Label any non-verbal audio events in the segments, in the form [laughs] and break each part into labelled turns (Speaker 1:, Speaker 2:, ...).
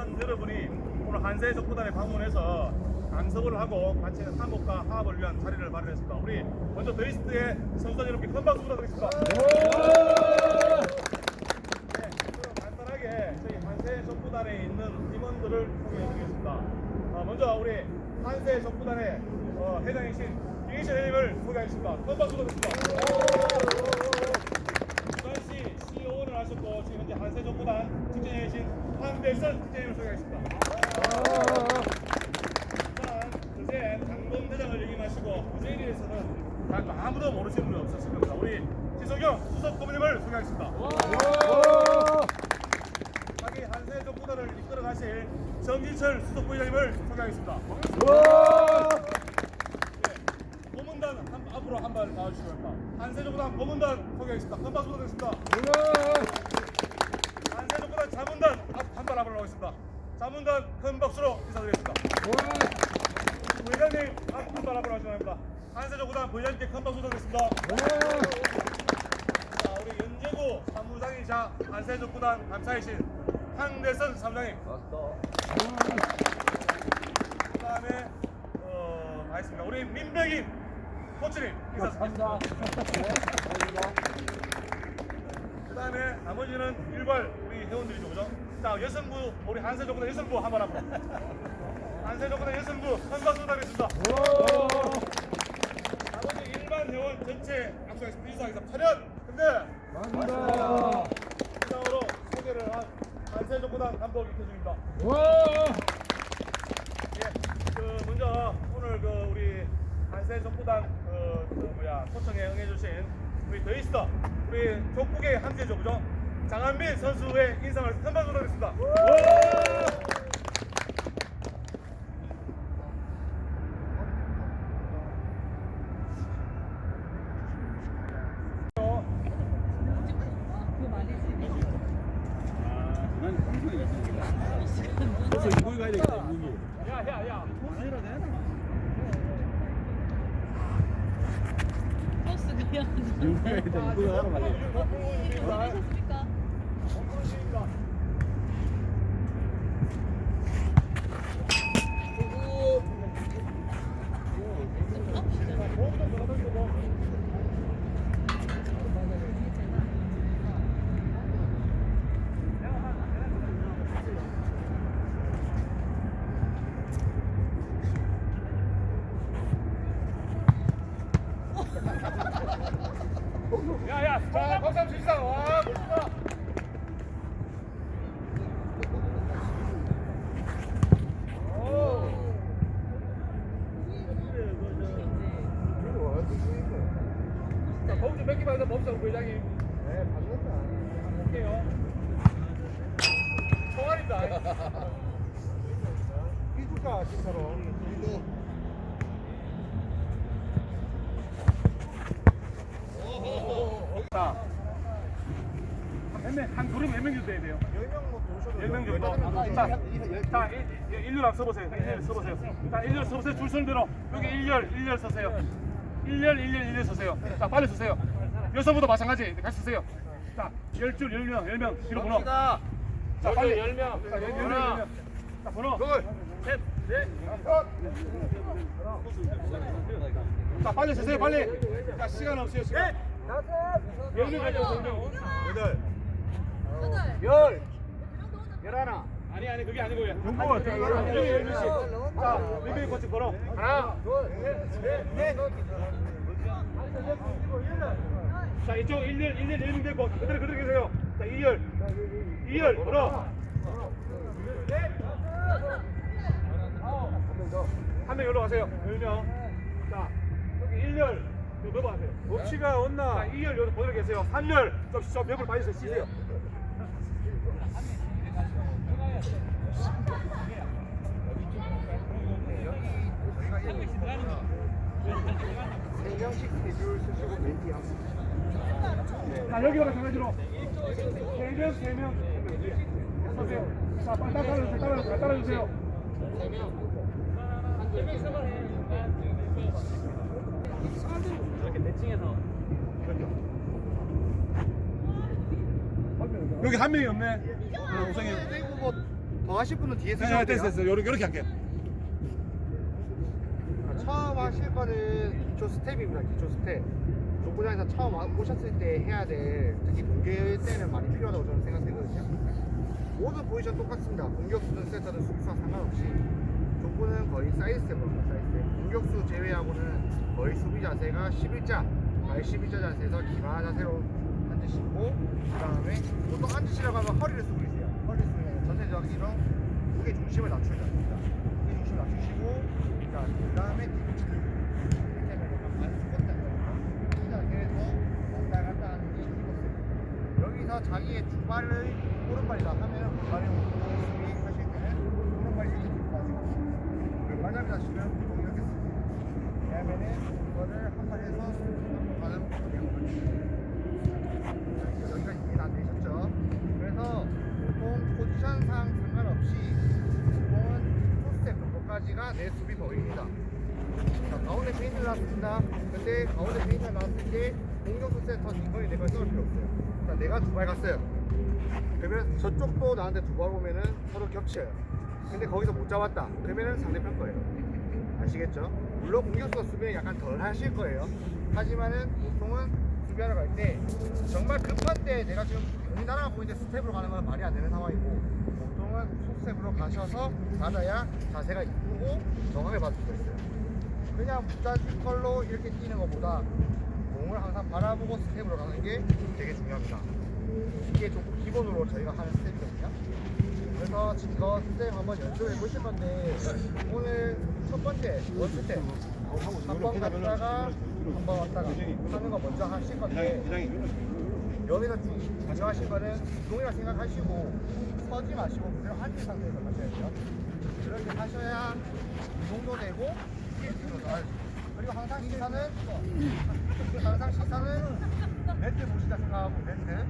Speaker 1: 직원 여러분이 오늘 한세 적부단에 방문해서 강석을 하고 같이 한복과 화합을 위한 자리를 마련했습니다. 우리 먼저 더이스트의 선수단 여러분께 큰 박수 부탁드리겠습니다. 네, 그럼 간단하게 저희 한세 적부단에 있는 팀원들을 소개해드리겠습니다. 어, 먼저 우리 한세 적부단의 어, 회장이신 김희철 회장님을 소개하겠습니다. 큰 박수 부탁드립니다. 부단시 CEO를 하셨고 지금 현재 한세 적부단 직전이신 황대선 직전님을 소개하겠습니다. 대장을 역임하시고 부재리에서는 단 아무도 모르시는 분 없었을 겁니다. 우리 지석영 수석 고문님을 소개하겠습니다. 자기 한세 적부단을 이끌어 가실 정진철 수석 부회장님을 소개하겠습니다. 네, 고문단 한, 앞으로 한발 나와주시기 바랍니다. 한세 적부단 고문단 소개하겠습니다. 큰 박수 부탁드리겠습니다. 한세 적부단 자문단 앞으로 나오겠습니다. 자문단 큰 박수로 인사드리겠습니다. 부회장님 한발 앞으로 하시기 바랍니다. 한세 적부단 부회장님께 큰 박수 부탁드리겠습니다. 자, 우리 연제구 사무장이자 한세족구단 감사이신 황대선 사무장님. 그 다음에 어, 알겠습니다. 우리 민백인 코치님 인사드립니다. 그 다음에 나머지는 일괄 우리 회원들이죠, 그죠? 자, 여성부 우리 한세족구단 여성부 한번 한번. 한세족구단 여성부 부탁드리겠습니다. 나머지 일반 회원 전체 악수하겠습니다. 인사하겠습니다. 차렷! 근데 이상으로 소개를 한 한세족구단 감독 이태준입니다. 예, 그 먼저 오늘 그 우리 한세족구단 그, 그 뭐야 초청에 응해주신 우리 더이스터 우리 족국의 함재죠, 그죠? 장한민 선수의 인상을 큰 박수로 드리겠습니다.
Speaker 2: 그래서 이거 가야 되겠다 이거.
Speaker 1: 야, 야, 야.
Speaker 3: 버스 그냥
Speaker 2: 이거 가야 돼 이거 하러 가야 돼.
Speaker 3: 어떠셨습니까?
Speaker 1: 야, 야, 자, 박수 한번 주시다. 와, 멋있다. 자, 거기 좀 뺏기면 안 돼, 법사 부회장님. 네, 봐주겠다. 볼게요. 총알이다.
Speaker 4: 해줄까 진짜로
Speaker 1: 자, 몇 명, 한 그룹 몇명 정도 돼야 돼요?
Speaker 4: 10명 뭐 오셔도
Speaker 1: 10명 정도. 자, 자, 일- 일- 일렬 앞 서보세요. 일렬 서보세요. 자, 일렬 서보세요. 줄 서는 대로. 여기 일렬, 일렬 서세요. 일렬, 일렬, 일렬 서세요. 자, 빨리 서세요. 여성부도 마찬가지. 같이 서세요. 자, 열 줄, 열 명, 열 명. 뒤로 번호. 자, 빨리. 열 명. 자, 열 명, 열 명. 자, 번호. 셋, 넷, 다섯. 자, 빨리 서세요, 빨리. 자, 시간 없어요, 시간. 열명 가죠, 열 명.
Speaker 4: 여덟
Speaker 3: 열.
Speaker 4: 열하나
Speaker 1: 아니 아니 그게 아니고요. 용보가 어떻게 열명이 열 명씩. 자, 민명이 코치 번호. 하나,
Speaker 4: 둘 셋 넷
Speaker 1: 자 이쪽 1열 1열 1명 됐고 그대로 그대로 계세요. 자 2열. 2열 걸어. 한명 열로 가세요. 10명. 자 여기 1열. 이거 넘어가세요.
Speaker 4: 법치가
Speaker 1: 자
Speaker 4: 온나
Speaker 1: 2열 여기 보내러 계세요. 3열. 좀, 좀 벽을 빠지세요. 쉬세요
Speaker 4: 세 명씩 대줄 쓰시고 멘티 하고
Speaker 1: 자 여기가 마찬가지로 3명 3명 서세요 자 빨리 따라주세요 따라주세요 따라주세요 여기 한 명이 없네. 어, 우성이.
Speaker 4: 더 하실 분은 뒤에
Speaker 1: 네,
Speaker 4: 쓰셔도 돼요.
Speaker 1: 됐어, 됐어. 요렇게, 요렇게 할게.
Speaker 4: 처음 하실 거는 기초 스텝입니다. 기초 스텝. 족구장에서 처음 와- 오셨을 때 해야 될 특히 공개 때는 많이 필요하다고 저는 생각되거든요. 모든 포지션 똑같습니다. 공격수든 세터든 수비수와 상관없이 족구는 거의 사이드 스텝입니다. 사이드 스텝. 공격수 제외하고는 거의 수비 자세가 11자, 발 11자 자세에서 기마 자세로 앉으시고 그 다음에 보통 앉으시라고 하면 허리를 계세요. 허리를 쓰면 전체적으로 무게 중심을 낮추는 자세입니다. 무게 중심을 낮추시고 자, 그 다음에 하면 자기의 두 발을 오른발이다 하면은 왼발에 수비 하실 때는 오른발이 이렇게 빠지고 왼발잡이 하시면 보통 이렇게 씁니다 왜냐면은 이거를 한 발에서 한번 가는 여기가 이해 다 되셨죠? 그래서 보통 포지션상 상관없이 보통은 정도까지가 내 수비 거리입니다. 자, 가운데 페인트를 놨습니다. 근데 가운데 페인트를 놨을 때 공격수 센터 인건이 내걸 써올 필요 없어요. 자, 내가 두 발 갔어요. 그러면 저쪽도 나한테 두 발 오면은 서로 겹쳐요. 근데 거기서 못 잡았다. 그러면은 상대편 거예요. 아시겠죠? 물론 공격수가 수비는 약간 덜 하실 거예요. 하지만은 보통은 수비하러 갈 때 정말 급한 때 내가 지금 공이 날아가고 있는데 스텝으로 가는 건 말이 안 되는 상황이고 보통은 속스텝으로 가셔서 받아야 자세가 이쁘고 정확하게 받을 수가 있어요. 그냥 무자지 컬로 이렇게 뛰는 것보다 공을 항상 바라보고 스텝으로 가는 게 되게 중요합니다. 이게 조금 기본으로 저희가 하는 스텝이거든요. 그래서 이거 스텝 한번 연습해 보실 건데 오늘 첫 번째 원 스 텝 한번 갔다가 한번 왔다가 하는 거 먼저 하실 건데 여기서 주- 중요하신 거는 운동이라 생각하시고 서지 마시고 그대로 앉은 상태에서 하셔야 돼요. 그렇게 하셔야 운동도 되고 스트레스도 나아요. 그리고 항상 시선은 항상 시선은 매트 보시다 생각하고 매트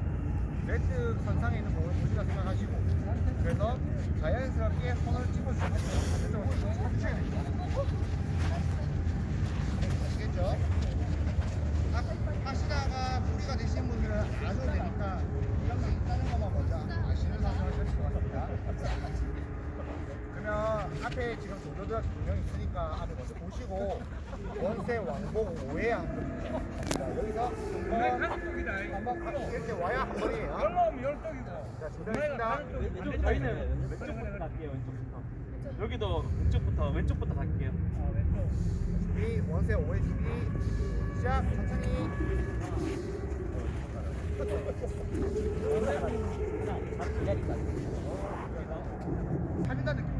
Speaker 4: 매트 선상에 있는 공을 보시다 생각하시고 그래서 자연스럽게 손을 집어주시면 됩니다. 아시겠죠? 하- 하시다가 무리가 되신 분들은 안 하셔도 되니까 이런 게 있다는 것만 먼저 아시는 상황을 하실 것 같습니다. 그러면 앞에 조조들 두명 있으니까 앞에 먼저 보시고 원세 왕복 5회 한번 자, 여기서 한번 한번 이렇게 와야 한 번이에요. 자, 준비하겠습니다.
Speaker 2: 저희는 왼쪽부터 갈게요. 왼쪽부터. 여기도 왼쪽부터 왼쪽부터 갈게요.
Speaker 4: 준비 원세 5회 준비 시작 천천히 살린다는 느낌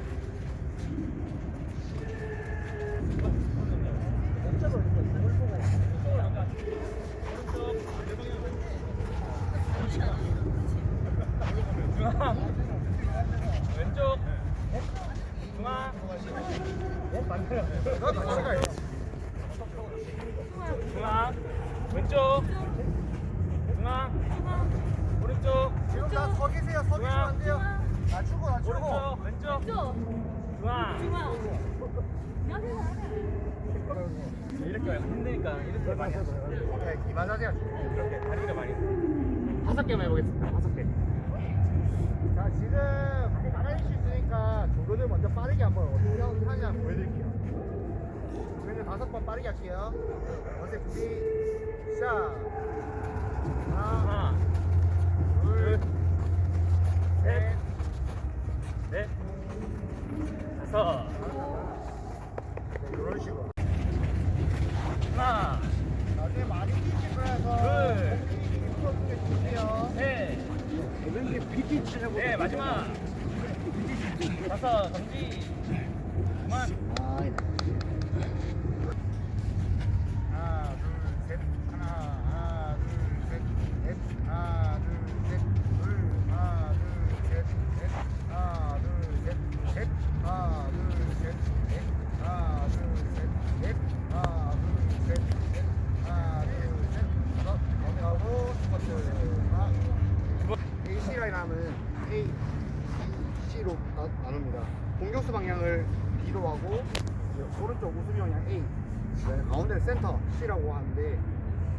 Speaker 2: 이렇게 힘드니까 이렇게 많이 하죠.
Speaker 4: 네, 자세가 중요해요
Speaker 2: 이렇게 다리를 많이.
Speaker 4: 다섯 개만 해보겠습니다. 다섯 개. 자, 지금 나갈 수 있으니까 조교들 먼저 빠르게 한번 어떻게 한번 보여드릴게요. 그러면 다섯 번 빠르게 할게요. 먼저 준비, 시작. 하나, 둘, 셋,
Speaker 2: 넷, 다섯.
Speaker 4: Yeah.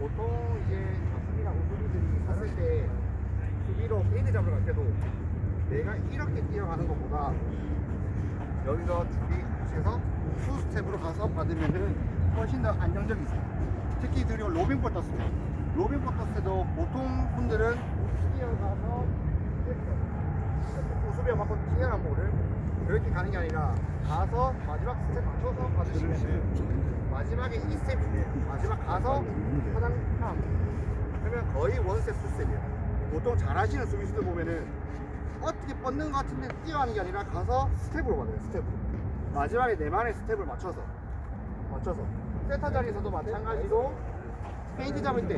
Speaker 4: 보통 이제 자수이나 우수비들이 갔을 때 수비로 페인트 잡으러 갈 때도 내가 이렇게 뛰어가는 것보다 여기서 준비해서 투 스텝으로 가서 받으면은 훨씬 더 안정적이 있어요. 특히 떴을 때, 로빙볼 떴을 때도 보통 분들은 뛰어가서 우수비가 맞고 뛰어난 볼을 그렇게 가는 게 아니라 가서 마지막 스텝 맞춰서 받으시면 마지막에 2스텝이에요. 마지막 가서 하단 함 그러면 거의 원스텝 투스텝이에요. 보통 잘하시는 수비수들 보면은 어떻게 뻗는 것 같은데 뛰어가는 게 아니라 가서 스텝으로 받아요. 스텝으로. 마지막에 내만의 스텝을 맞춰서 맞춰서 세터 자리에서도 마찬가지로 페인트 잡을 때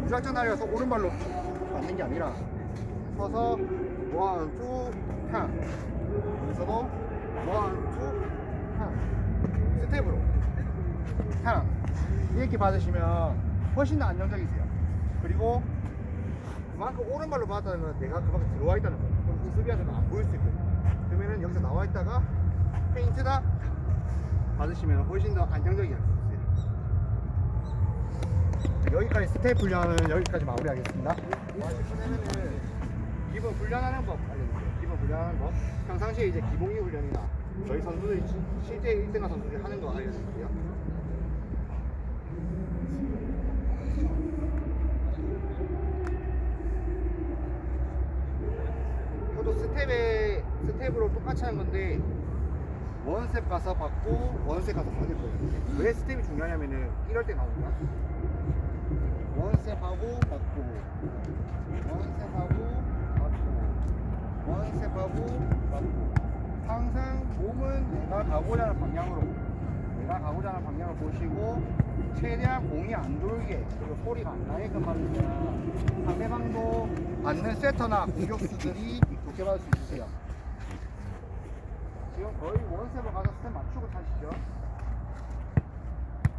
Speaker 4: 무작정 날려서 오른발로 쭉 받는 게 아니라 서서 원, 투, 탕 여기서도 원, 투, 탕 스텝으로 탕 이렇게 받으시면 훨씬 더 안정적이세요. 그리고 그만큼 오른발로 받았다는 건 내가 그만큼 들어와 있다는 거예요 그럼 그 수비한테는 안 보일 수 있거든요. 그러면은 여기서 나와 있다가 페인트다 받으시면 훨씬 더 안정적이 할수 있어요 여기까지 스텝 훈련은 여기까지 마무리하겠습니다. 분에는 기본 훈련하는 법 알려드릴게요. 기본 훈련하는 법. 평상시에 이제 기본기 훈련이나 저희 선수들이 시- 실제 1등한 선수들이 하는 거 알려드릴게요 저도 스텝에 스텝으로 똑같이 하는 건데 원스텝 가서 받고 원스텝 가서 받을 거예요. 왜 스텝이 중요하냐면은 이럴 때 나옵니다. 원스텝 하고 받고 원스텝 하고 받고 원스텝 하고 받고 항상 몸은 내가 가고자 하는 방향으로 내가 가고자 하는 방향을 보시고 최대한 공이 안 돌게 그리고 소리가 안 나게끔 받으면 상대방도 받는 세터나 공격수들이 받을 수 있으세요. 지금 거의 원스텝으로 가서 스텝 맞추고 타시죠.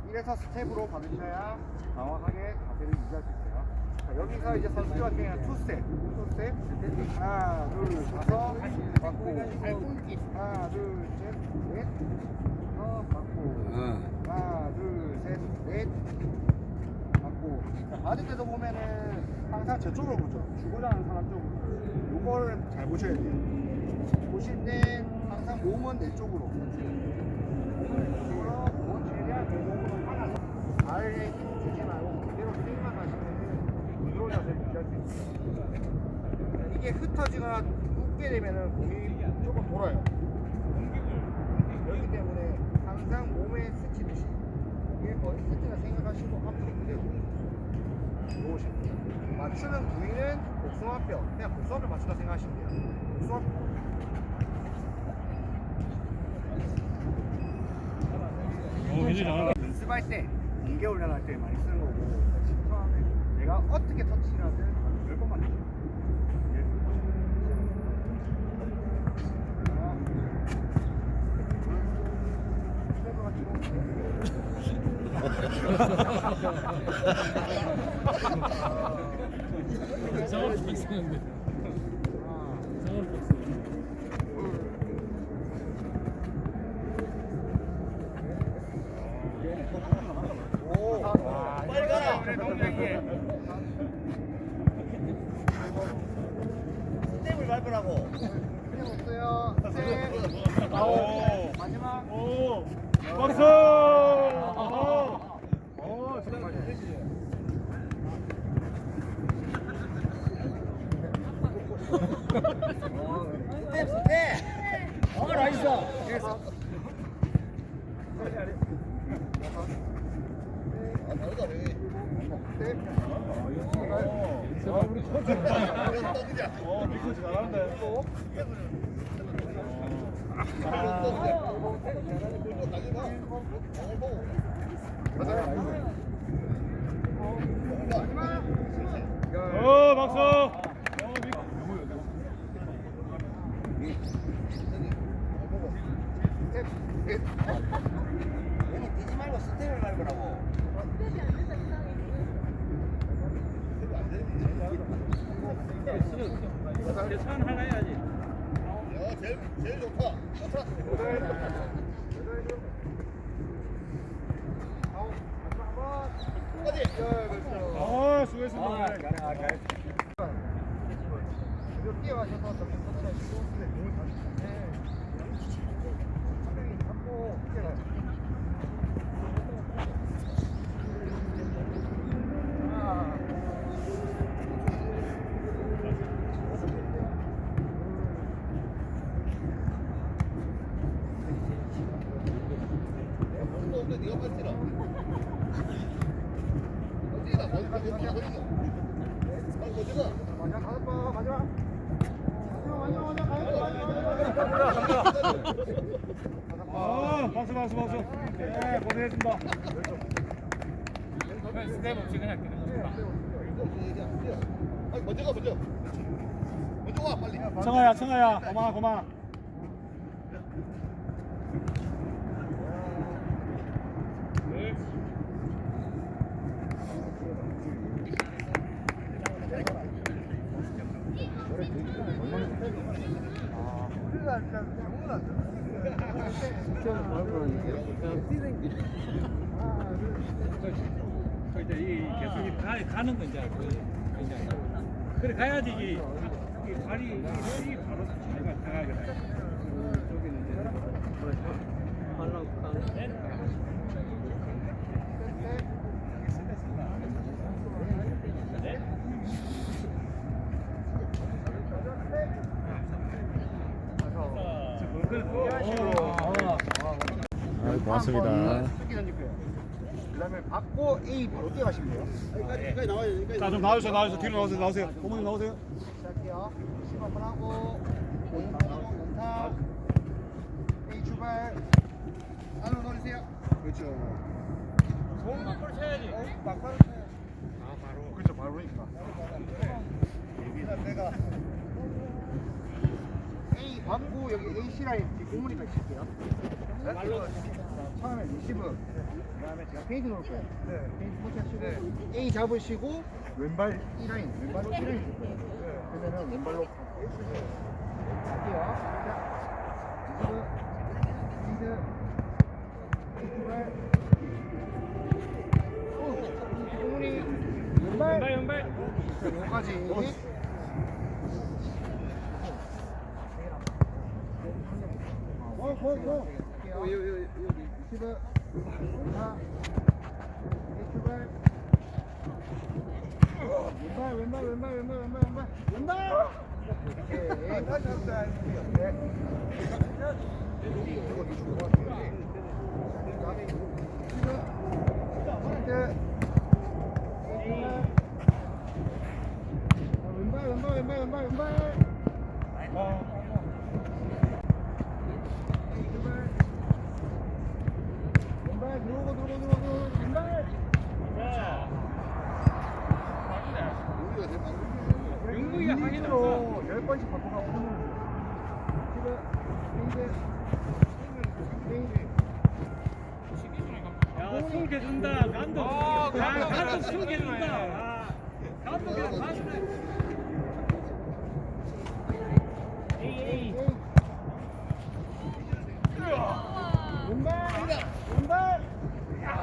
Speaker 4: 이래서 스텝으로 받으셔야 정확하게 자세를 유지할 수 있어요. 자, 여기서 이제 선수 같은 투스텝, 투스텝, 하나, 둘, 가서 받고, 하나, 둘, 셋, 넷, 더 받고, 하나, 둘, 셋, 넷, 받고. 자, 받을 때도 보면은 항상 저쪽으로 보죠. 주고자 하는 사람 쪽으로. 요거를 잘 보셔야 돼요. 보실 때 항상 몸은 내 쪽으로. 발에 힘 주지 말고 그대로 스윙만 하시면은 부드러운 자세를 유지할 수 있어요. 이게 흩어지거나 눕게 되면은 공이 조금 돌아요. 그렇기 때문에 항상 몸에 스치듯이 이게 거의 스치다 생각하시고 앞으로 그대로 놓으시면 돼요. 맞추는 부위는 복숭아뼈, 그냥 복숭아뼈 맞추다 생각하시면 돼요. 복숭아뼈. 연습할 때, 공개 훈련할 때 많이 쓰는 거고, 처음에 내가 어떻게 터치를 하든 열 번만 해요.
Speaker 5: 상어를 빡쓰는데 상어를 빡쓰
Speaker 4: 오, 빨리 가라. 그래, 동생이. 스텝을 밟으라고. 그냥 없어요. 스텝.
Speaker 1: 오.
Speaker 4: 마지막.
Speaker 1: 오. 박수. 오.
Speaker 4: 오, 정말. 스텝, 스텝. 어, 나이스. 그래서. 아, 다르다, 스텝.
Speaker 1: 아, 우리 코치. 어, 미코치 잘하는데. 어, 박수. 어, 미코.
Speaker 4: 몸을 뛰지 말고 스텝을 밟으라고.
Speaker 3: 스텝이 안 된다 이상해.
Speaker 2: 계산 하나 해야지.
Speaker 4: 야, 제일, 제일 좋다. 좋다. 아홉, 마지막 한 번.
Speaker 1: 아, 수고했습니다.
Speaker 4: 그리고 뛰어가셔서 저기 터치하시고 근데 공을 다시는데 한 명이 잡고 뛰어가요. 아. 네가 빨리 뛰라. 어디다 먼저 먼저 먼저 먼저 마지막 다섯 번 마지막 마지막 마지막 마지막 마지막
Speaker 1: 아, 박수, 박수, 박수. 네,
Speaker 4: 먼저 가 빨리
Speaker 1: 청아야, 청아야. 고마, 고마.
Speaker 4: 우리가 진짜 병원 안
Speaker 5: 그 이제 이 계속 가, 가는 거 이제 그 이제 그래 가야지. 이게 이 발이 이 혈이 바로 자기가 당하게 돼. 저기는 이제 하려고
Speaker 1: 아, 고맙습니다.
Speaker 4: 수기 던질게요 그다음에 받고 A 바로 뛰어가시면 돼요. 여기까지 여기까지 나와요 여기까지.
Speaker 1: 자, 좀 나와주세요, 나와주세요. 뒤로 나오세요, 나오세요. 어머님 나오세요.
Speaker 4: 시작해요. 10 한번 하고 5 한번 하고 연타. A 출발. 안으로 넣어주세요. 그렇죠.
Speaker 2: 공 막바로 쳐야지.
Speaker 4: 어, 막바로 쳐요. 아 바로. 그렇죠 바로니까. 여기다 내가. A 받고 여기 AC 라인 뒷공무니까 칠게요. 말로 처음에 리시브 그다음에 제가 페이드 놓을 거예요. 페이드 포치하시고 A 잡으시고 왼발 E 라인 왼발로 E 라인. 그러면은 왼발로 갈게요. 자 리시브 페이드 A 출발. 뒷공무니 왼발
Speaker 5: 왼발 왼발
Speaker 4: 여기까지 고, 고, 고. 리시브. 자, 이제 출발. 왼발, 왼발, 왼발, 왼발, 왼발, 왼발. 왼발! 오케이. 다시 합시다. 네. 이거 이쪽으로 가. 자, 리시브. 포인트. 왼발. 왼발, 왼발, 왼발, 왼발, 왼발. 왼발. 왼발 들어오고 들어오고 들어오고 왼발.
Speaker 5: 영국이가 하긴
Speaker 4: 미니로 열 번씩 바꿔가고 지금 페이드 페이드
Speaker 5: 야 숨겨준다. 감독 야 감독 숨겨준다. 아, 감독이랑 감독 에이 에이
Speaker 4: 왼발 왼발 맞죠?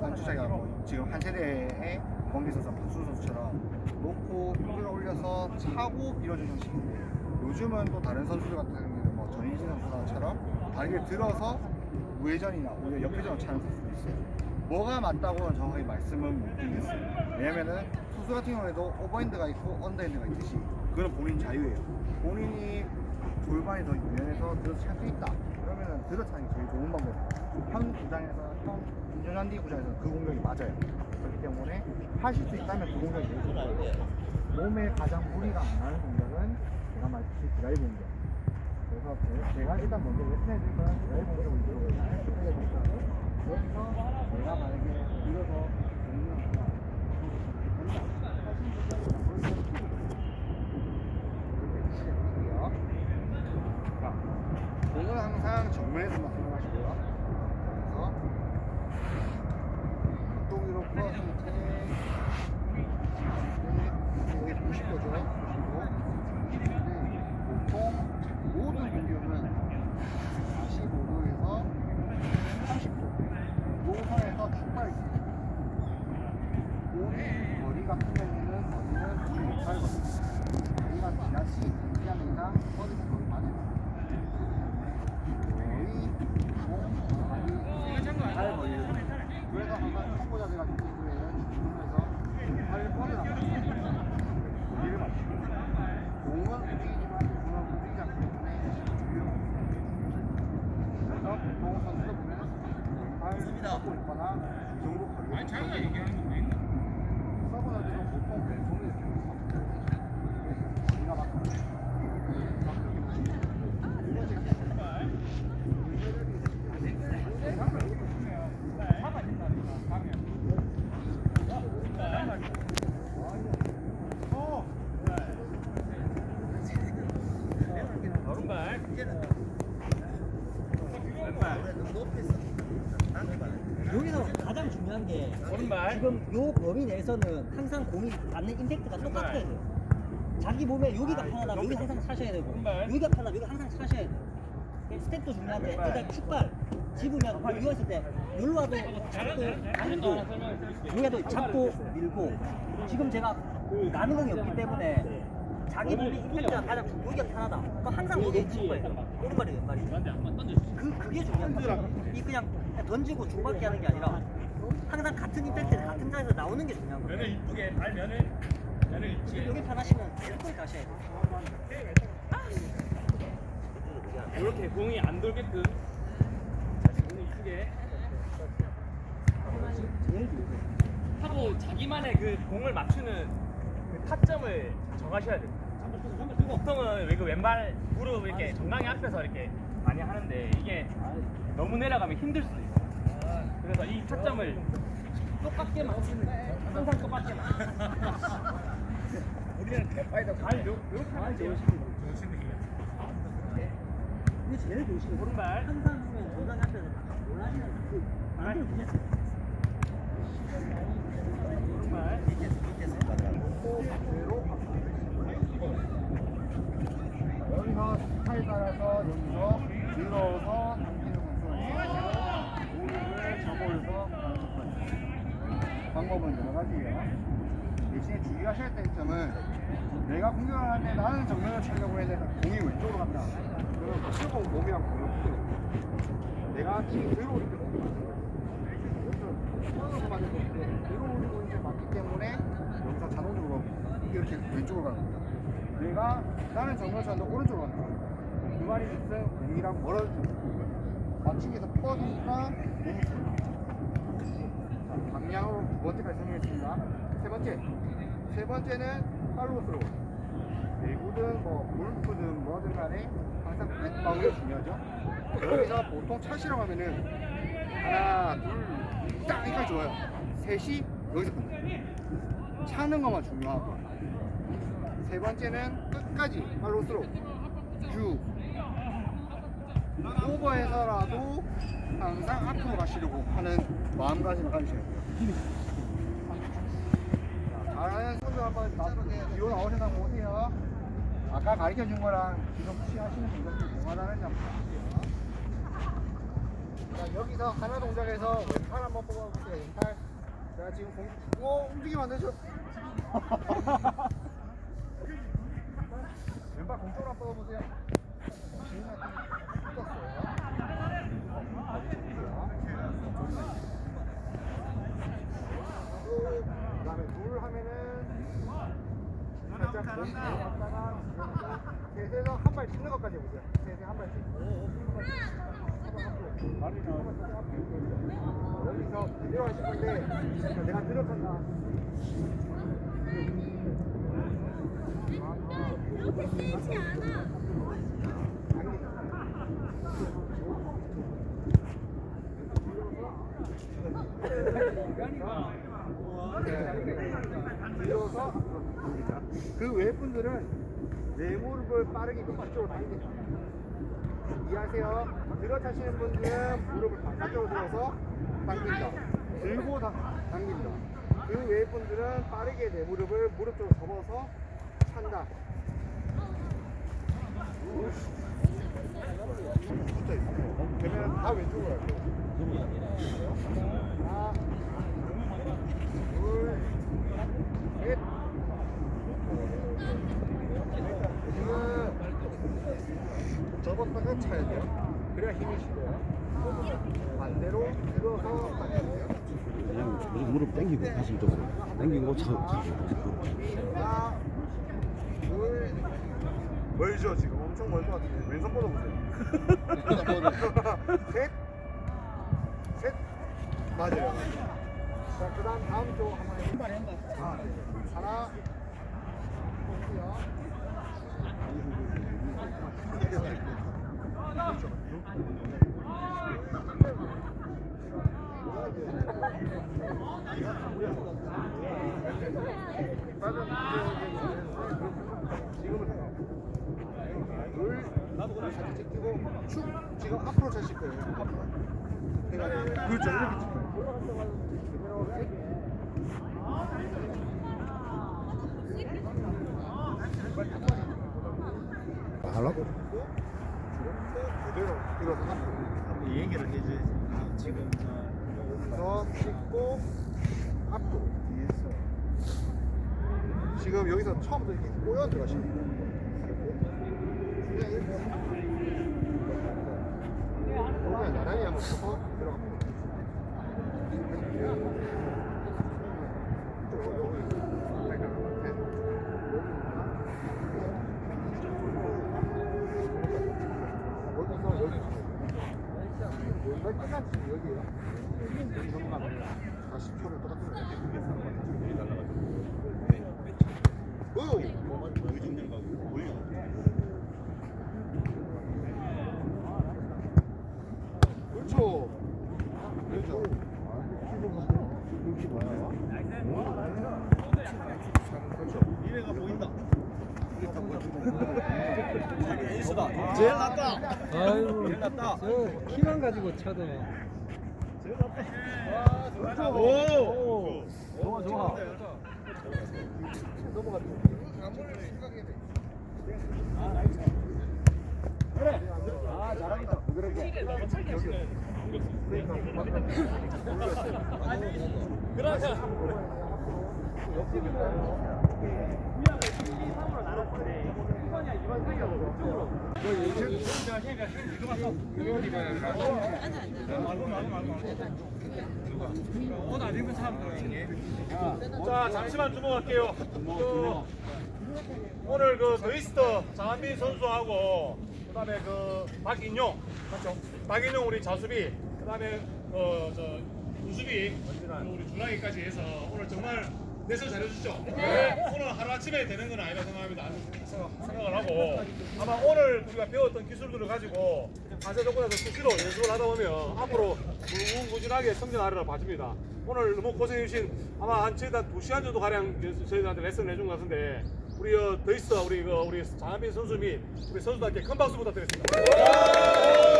Speaker 4: 한주차기가 뭐 지금 한 세대의 권기 선수 박수 선수처럼 놓고 끌어 올려서 차고 밀어주는 형식인데 요즘은 또 다른 선수들 같은 경우에는 뭐 전희진 선수처럼 다리를 들어서 우회전이나 오히려 역회전을 차는 선수도 있어요. 뭐가 맞다고는 정확하게 말씀은 못 드리겠어요. 왜냐면은 투수 같은 경우에도 오버핸드가 있고 언더핸드가 있듯이 그건 본인 자유예요. 본인이 골반이 더 유연해서 들어서 찰 수 있다. 그러면은 들어차는 게 제일 좋은 방법이에요. 현 구장에서 현 인조잔디 구장에서 그 공격이 맞아요. 그렇기 때문에 하실 수 있다면 그 공격이 좋고요. 몸에 가장 무리가 안 가는 공격은 제가 말했듯이 드라이브 공격. 그래서 제- 제가 일단 먼저 레슨해 드릴 거는 드라이브 공격을 위주로 알려드릴 거고 여기서 내가 만약에 밀어서 공격을 하면 이게 보실 거죠? 보시고. 근데 보통 모든 공격은 45도에서 30도. 요 선에서 출발이 있습니다. 공이 거리가 크면은 거리는 우리 못하거든요. 거리가 지나치 2장 이상 거리는 거리 맞아요. 거의 공 거리 잘 걸리는 그래서 항상 청보자들과 경기도에는 주문해서 팔 뻗어나가요. 거리를 맞추고 공은 움직이지만 공은 움직이지 않기 때문에 유효합니다. 그래서 보통 선수들 보면 거리를 아니 자기가 얘기하는 거 서브너들은 보통 왼손을 이렇게 해서 거리가 막
Speaker 2: 오른발.
Speaker 6: 여기서 가장 중요한 게
Speaker 2: 오른발.
Speaker 6: 지금 요 범위 내에서는 항상 공이 맞는 임팩트가 똑같아야 돼요. 자기 몸에 여기가 편하다 여기 항상 차셔야 되고. 여기가 편하다 여기 항상 차셔야 돼요. 스텝도 중요한데 일단 축발 집으면 뭐 누웠을 때 여기로 와도 잡고 밀고 여기도 잡고 밀고 지금 제가 그 나는 공이 없기 때문에 자기 몸이 임팩트가 가장 여기가 편하다. 그럼 항상 여기 칠 거예요. 오른발이 왼발이. 그 그게 중요한 거죠. 이 그냥 던지고 주고받기 하는 게 아니라 항상 같은 임팩트 같은 자리에서 나오는 게 중요한 거예요.
Speaker 2: 면을 이쁘게 발 면을 면을 이쁘게.
Speaker 6: 여기 편하시면 왼손 가셔야 돼요.
Speaker 2: 이렇게 공이 안 돌게끔 자, 공을 이쁘게 하고 자기만의 그 공을 맞추는 그 타점을 정하셔야 돼요. 보통은 왜 그 왼발 무릎 이렇게 정강이 앞에서 이렇게 많이 하는데 이게 너무 내려가면 힘들 수도 있어요. 그래서 이 타점을 똑같게만 항상 똑같게만. 우리는 대파이다. 잘 요, 요렇게 하면 좋으십니다.
Speaker 6: 이게 제일 좋으시고
Speaker 2: 오른발.
Speaker 6: 항상 보면 정강 앞에서 올라가시는 그 안으로 주셨어요.
Speaker 2: 오른발.
Speaker 4: 여기서 스타일 따라서 여기서 들어서 당기는 선수가 있고 무릎을 접어서 가는 선수가 있어요. 방법은 여러 가지예요. 대신에 주의하셔야 될 점은 내가 공격을 하는데 나는 정면을 치려고 했는데 공이 왼쪽으로 간다. 그러면 뭐 몸이랑 공을 풀어. 내가 지금 들어 올릴 때 공이 맞아요. 맞을 때 들어 올리고 이제 맞기 때문에 여기서 자동적으로 이렇게 왼쪽으로 가는 겁니다. 내가 나는 정면 쳤는데 오른쪽으로 간다. 그 말이 무슨 공이랑 멀어지죠. 맞추기 위해서 퍼지니까 몸이 방향으로 두 번째까지 설명했습니다. 세 번째. 세 번째는 팔로우스로. 배구든 뭐 골프든 뭐든 간에 항상 뒷방울이 중요하죠. 여기서 보통 차시러 가면은 하나, 둘, 딱 여기까지 좋아요. 셋이 여기서 끝나요. 차는 것만 중요하고. 세 번째는 끝까지 팔로우스로. 쭉. 오버해서라도 항상 앞으로 가시려고 하는 마음가짐을 가지셔야 돼요. 자, 잘하는 선수 한번 나- 뒤로 나오셔서 한번 오세요. 아까 가르쳐 준 거랑 지금 취하시는 다른지 한번 볼게요. 자, 여기서 하나 동작에서 왼팔 한번 뽑아볼게요. 왼팔. 제가 지금 공, 오, 움직이면 안 되죠? [laughs] 왼발 공쪽으로 한번 뽑아보세요. 지금 붙었어요. 그 다음에 둘 하면은 살짝 몸 들어갔다가 셋에서 한발 찍는 것까지 해보세요. 셋에 한 발씩. 여기서 내려가실 건데 내가 들어간다.
Speaker 3: 그렇게 세지 않아.
Speaker 4: 들어서 앞으로 당기자. 그외 분들은 내 무릎을 빠르게 바깥쪽으로 당기자. 이해하세요? 들어 차시는 분들은 무릎을 바깥쪽으로 들어서 당긴다. 들고 당, 당깁니다. 그 외의 분들은 빠르게 내 무릎을 무릎 쪽으로 접어서 찬다. 붙어 있어요. 그러면 다 왼쪽으로 갈게요. 하나, 둘, 셋. 접었다가 차야 돼요. 그래야 힘이 실려요. 반대로 들어서 당겨주세요.
Speaker 7: 그냥 무릎, 당기고 가슴 쪽으로 당기고 차, 차,
Speaker 4: 하나, 둘, 멀죠 지금 엄청 멀것 같은데 왼손 뻗어 보세요. [laughs] 셋, 셋, 맞아요. 자, 그다음 다음 쪽 한번 해볼게요. 자, 하나, 보세요. 축 지금 앞으로 그렇죠.
Speaker 7: 하려고?
Speaker 4: 그대로 들어서.
Speaker 8: 이 얘기를 해줘야지. 지금
Speaker 4: 더 찍고 앞으로 지금 여기서 처음부터 이렇게 꼬여 들어가시는 거예요 그냥 이렇게 나란히 한번 서서 10초를 똑같은 거 그렇죠. 그렇죠.
Speaker 8: 미래가 보인다.
Speaker 5: 제일 낫다. 아이고. 제일 낫다. 키만 가지고 차도.
Speaker 8: 오.
Speaker 5: 좋아, 좋아.
Speaker 4: 아, 잘하겠다. 그러게.
Speaker 2: 그러면
Speaker 5: 옷안 입은 사람들.
Speaker 1: 자 잠시만 주목할게요. 그, 오늘 그 더이스터 장한빈 선수하고 그다음에 그 박인용. 맞죠? 박인용 우리 자수비 그다음에 어저 우수비. 우리 줄라기까지 해서 오늘 정말 내서 잘해주죠. 오늘 하루 아침에 되는 건 아니라 생각합니다. 생각- 생각을 하고 아마 오늘 우리가 배웠던 기술들을 가지고 한세 조건에서 수시로 연습을 하다 보면 앞으로 무궁무진하게 성장하리라 봐집니다. 오늘 너무 고생해주신 아마 한 저희가 두 시간 정도 가량 저희들한테 레슨을 해준 것 같은데 우리 어, 더 있어 우리 그 우리 장한빈 선수 및 우리 선수들께 큰 박수 부탁드리겠습니다.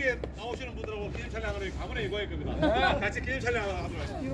Speaker 1: 네, 그 아마 TV에 나오시는 분들하고 기념 촬영하는 가문의 이거일 겁니다. 같이 기념 촬영 하도록 하겠습니다.